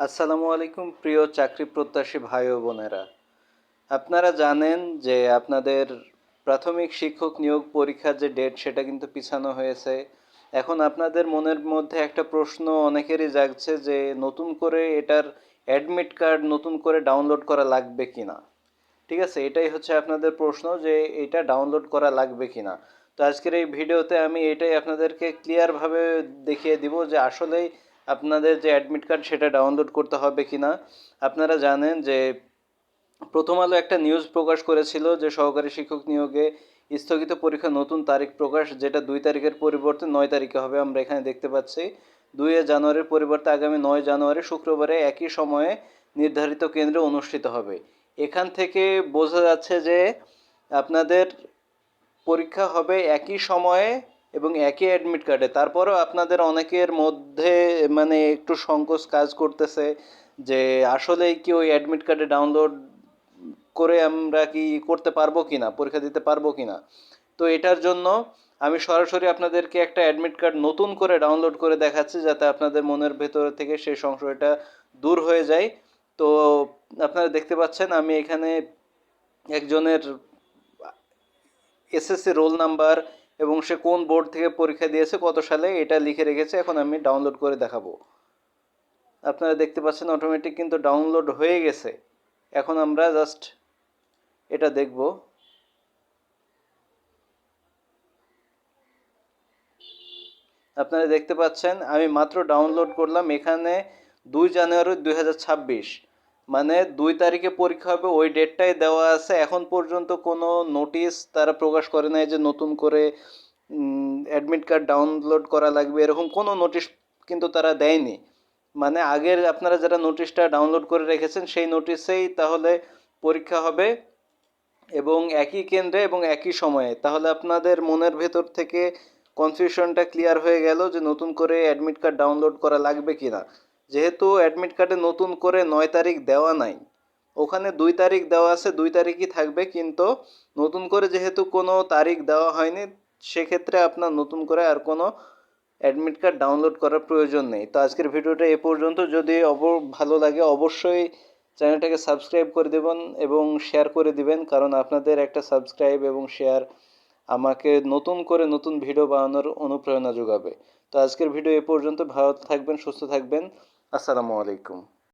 আসসালামু আলাইকুম, প্রিয় চাকরি প্রত্যাশী ভাই ও বোনেরা। আপনারা জানেন যে আপনাদের প্রাথমিক শিক্ষক নিয়োগ পরীক্ষার যে ডেট সেটা কিন্তু পিছানো হয়েছে। এখন আপনাদের মনের মধ্যে একটা প্রশ্ন অনেকেরই জাগছে যে নতুন করে এটার অ্যাডমিট কার্ড নতুন করে ডাউনলোড করা লাগবে কি না ঠিক আছে, এটাই হচ্ছে আপনাদের প্রশ্ন যে এটা ডাউনলোড করা লাগবে কি না তো আজকের এই ভিডিওতে আমি এটাই আপনাদেরকে ক্লিয়ারভাবে দেখিয়ে দিব যে আসলেই আপনাদের যে অ্যাডমিট কার্ড সেটা ডাউনলোড করতে হবে কি না আপনারা জানেন যে প্রথম আলো একটা নিউজ প্রকাশ করেছিল যে সহকারী শিক্ষক নিয়োগে স্থগিত পরীক্ষা নতুন তারিখ প্রকাশ, যেটা দুই তারিখের পরিবর্তে নয় তারিখে হবে, আমরা এখানে দেখতে পাচ্ছি। দুই জানুয়ারির পরিবর্তে আগামী নয় জানুয়ারি শুক্রবারে একই সময়ে নির্ধারিত কেন্দ্রে অনুষ্ঠিত হবে। এখান থেকে বোঝা যাচ্ছে যে আপনাদের পরীক্ষা হবে একই সময়ে এবং একই অ্যাডমিট কার্ডে তারপরেও আপনাদের অনেকের মধ্যে মানে একটু সংকোচ কাজ করতেছে যে, আসলেই কি ওই অ্যাডমিট কার্ডে ডাউনলোড করে আমরা কি করতে পারব কি না পরীক্ষা দিতে পারব কি না তো এটার জন্য আমি সরাসরি আপনাদেরকে একটা অ্যাডমিট কার্ড নতুন করে ডাউনলোড করে দেখাচ্ছি, যাতে আপনাদের মনের ভেতর থেকে সেই সংশয়টা দূর হয়ে যায়। তো আপনারা দেখতে পাচ্ছেন, আমি এখানে একজনের এসএসসি রোল নাম্বার এবং সে কোন বোর্ড থেকে পরীক্ষা দিয়েছে, কত সালে, এটা লিখে রেখেছে, এখন আমি ডাউনলোড করে দেখাবো। আপনারা দেখতে পাচ্ছেন অটোমেটিক কিন্তু ডাউনলোড হয়ে গেছে। এখন আমরা জাস্ট এটা দেখব। আপনারা দেখতে পাচ্ছেন, আমি মাত্র ডাউনলোড করলাম এখানে দুই জানুয়ারি দু হাজার ছাব্বিশ। মানে দুই তারিখে পরীক্ষা হবে, ওই ডেটটাই দেওয়া আছে। এখন পর্যন্ত কোনো নোটিশ তারা প্রকাশ করে নাই যে নতুন করে অ্যাডমিট কার্ড ডাউনলোড করা লাগবে, এরকম কোনো নোটিশ কিন্তু তারা দেয়নি। মানে আগের আপনারা যারা নোটিশটা ডাউনলোড করে রেখেছেন, সেই নোটিশেই তাহলে পরীক্ষা হবে এবং একই কেন্দ্রে এবং একই সময়ে। তাহলে আপনাদের মনের ভেতর থেকে কনফিউশনটা ক্লিয়ার হয়ে গেল যে নতুন করে অ্যাডমিট কার্ড ডাউনলোড করা লাগবে কি না যেহেতু অ্যাডমিট কার্ডে নতুন করে নয় তারিখ দেওয়া নাই। ওখানে দুই তারিখ দেওয়া আছে, দুই তারিখই থাকবে, কিন্তু নতুন করে যেহেতু কোনো তারিখ দেওয়া হয়নি, সেক্ষেত্রে আপনার নতুন করে আর কোনো অ্যাডমিট কার্ড ডাউনলোড করার প্রয়োজন নেই। তো আজকের ভিডিওটা এ পর্যন্ত। যদি অব, ভালো লাগে অবশ্যই চ্যানেলটাকে সাবস্ক্রাইব করে দেবেন এবং শেয়ার করে দিবেন, কারণ আপনাদের একটা সাবস্ক্রাইব এবং শেয়ার আমাকে নতুন করে নতুন ভিডিও বানানোর অনুপ্রেরণা যোগাবে। তো আজকের ভিডিও এ পর্যন্ত ভালো থাকবেন, সুস্থ থাকবেন। আসসালামু আলাইকুম।